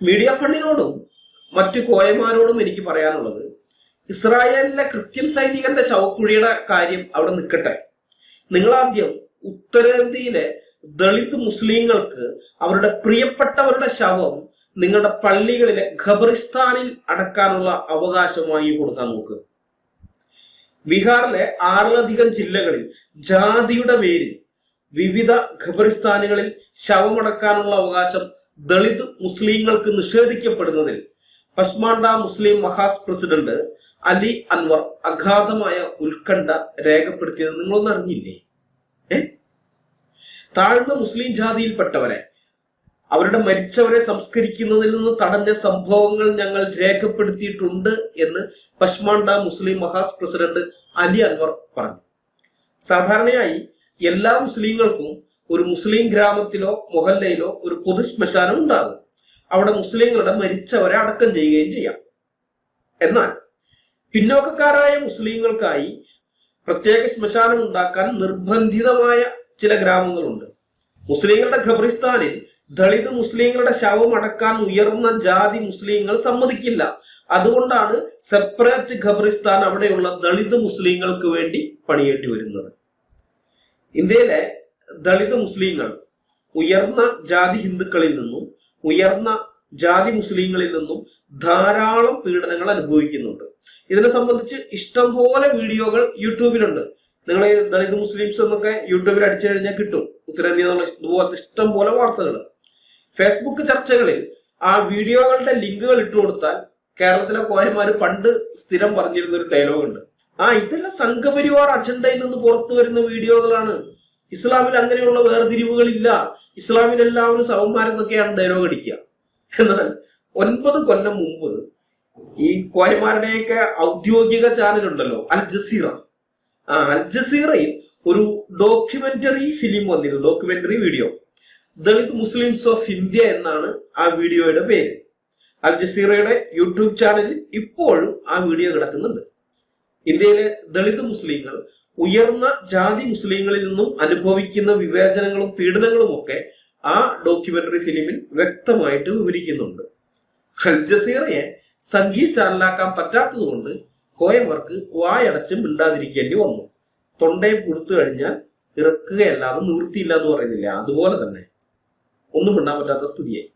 Media ഫണ്ടിനോടും മറ്റു കോയമാരോടും എനിക്ക് പറയാനുള്ളത് ഇസ്രായേലിലെ ക്രിസ്ത്യൻ സൈനികന്റെ ശവക്കുഴിയുടെ കാര്യം അവിടെ നിൽക്കട്ടെ. നിങ്ങളാദ്യം ഉത്തരേന്ത്യയിലെ ദളിത് മുസ്ലിങ്ങൾക്ക് അവരുടെ പ്രിയപ്പെട്ടവരുടെ ശവം നിങ്ങളുടെ പള്ളികളിലെ ഖബറിസ്ഥാനിൽ അടക്കാനുള്ള അവകാശമായി കൊടുക്കാൻ നോക്ക്. ബീഹാറിലെ ആറിലധികം ജില്ലകളിൽ ജാതിയുടെ പേരിൽ വിവിധ ഖബറിസ്ഥാനുകളിൽ ശവമടക്കാനുള്ള അവകാശം ദളിത് മുസ്ലിങ്ങൾക്ക് നിഷേധിക്കപ്പെടുന്നതിൽ പസ്മാണ്ട മുസ്ലിം മഹാസ് പ്രസിഡന്റ് അലി അൻവർ അഗാധമായ ഉത്കണ്ഠ രേഖപ്പെടുത്തിയത് നിങ്ങളൊന്നും അറിഞ്ഞില്ലേ? ഏ? താഴ്ന്ന മുസ്ലിം ജാതിയിൽപ്പെട്ടവരെ അവരുടെ മരിച്ചവരെ സംസ്കരിക്കുന്നതിൽ നിന്ന് തടഞ്ഞ സംഭവങ്ങൾ ഞങ്ങൾ രേഖപ്പെടുത്തിയിട്ടുണ്ട് എന്ന് പശ്മാണ്ട മുസ്ലിം മഹാസ് പ്രസിഡന്റ് അലി അൻവർ പറഞ്ഞു. സാധാരണയായി എല്ലാ മുസ്ലിങ്ങൾക്കും ഒരു മുസ്ലിം ഗ്രാമത്തിലോ മൊഹല്ലയിലോ ഒരു പൊതു ശ്മശാനം ഉണ്ടാകും. അവിടെ മുസ്ലിങ്ങളുടെ മരിച്ചവരെ അടക്കം ചെയ്യുകയും ചെയ്യാം. എന്നാൽ പിന്നോക്കക്കാരായ മുസ്ലിങ്ങൾക്കായി പ്രത്യേക ശ്മശാനം ഉണ്ടാക്കാൻ നിർബന്ധിതമായ ചില ഗ്രാമങ്ങളുണ്ട്. മുസ്ലിങ്ങളുടെ ഖബറിസ്ഥാനിൽ ദളിത് മുസ്ലിങ്ങളുടെ ശവം അടക്കാൻ ഉയർന്ന ജാതി മുസ്ലിങ്ങൾ സമ്മതിക്കില്ല. അതുകൊണ്ടാണ് സെപ്പറേറ്റ് ഖബറിസ്ഥാൻ അവിടെയുള്ള ദളിത് മുസ്ലിങ്ങൾക്ക് വേണ്ടി പണിയേണ്ടി വരുന്നത്. ഇന്ത്യയിലെ ദളിത് മുസ്ലിങ്ങൾ ഉയർന്ന ജാതി ഹിന്ദുക്കളിൽ നിന്നും ഉയർന്ന ജാതി മുസ്ലിങ്ങളിൽ നിന്നും ധാരാളം പീഡനങ്ങൾ അനുഭവിക്കുന്നുണ്ട്. ഇതിനെ സംബന്ധിച്ച് ഇഷ്ടം പോലെ വീഡിയോകൾ യൂട്യൂബിലുണ്ട്. നിങ്ങൾ ദളിത് മുസ്ലിംസ് എന്നൊക്കെ യൂട്യൂബിൽ അടിച്ചു കഴിഞ്ഞാൽ കിട്ടും. ഉത്തരേന്ത്യ ഇതുപോലത്തെ ഇഷ്ടം പോലെ വാർത്തകൾ. ഫേസ്ബുക്ക് ചർച്ചകളിൽ ആ വീഡിയോകളുടെ ലിങ്കുകൾ ഇട്ടു കൊടുത്താൽ കേരളത്തിലെ കോയമാര് പണ്ട് സ്ഥിരം പറഞ്ഞിരുന്ന ഒരു ഡയലോഗ് ഉണ്ട്. ആ ഇതെല്ലാം സംഘപരിവാർ അജണ്ടയിൽ നിന്ന് പുറത്തു വരുന്ന വീഡിയോകളാണ്. ഇസ്ലാമിൽ അങ്ങനെയുള്ള വേർതിരിവുകളില്ല. ഇസ്ലാമിൽ എല്ലാവരും സമന്മാരെന്നൊക്കെയാണ് ഡയലോഗ് അടിക്കുക. എന്നാൽ ഒൻപത് കൊല്ലം മുമ്പ് ഈ കോയമാരുടെയൊക്കെ ഔദ്യോഗിക ചാനൽ ഉണ്ടല്ലോ അൽ ജസീറ. ആ അൽ ജസീറയിൽ ഒരു ഡോക്യുമെന്ററി ഫിലിം വന്നിരുന്നു. Documentary video Dalit Muslims of India എന്നാണ് ആ വീഡിയോയുടെ പേര്. അൽ ജസീറയുടെ യൂട്യൂബ് ചാനലിൽ ഇപ്പോഴും ആ വീഡിയോ കിടക്കുന്നുണ്ട്. ഇന്ത്യയിലെ ദളിത് മുസ്ലിങ്ങൾ ഉയർന്ന ജാതി മുസ്ലിങ്ങളിൽ നിന്നും അനുഭവിക്കുന്ന വിവേചനങ്ങളും പീഡനങ്ങളും ഒക്കെ ആ ഡോക്യുമെന്ററി ഫിലിമിൽ വ്യക്തമായിട്ട് വിവരിക്കുന്നുണ്ട്. ഹൽജസീറയെ സംഘീ ചാനലാക്കാൻ പറ്റാത്തതുകൊണ്ട് കോയമാർക്ക് വായടച്ച് മിണ്ടാതിരിക്കേണ്ടി വന്നു. തൊണ്ടയെ പുഴുത്തു കഴിഞ്ഞാൽ ഇറക്കുകയല്ലാതെ നിവൃത്തിയില്ല എന്ന് പറയുന്നില്ല? അതുപോലെ തന്നെ. ഒന്നും മിണ്ടാൻ പറ്റാത്ത സ്ഥിതിയായി.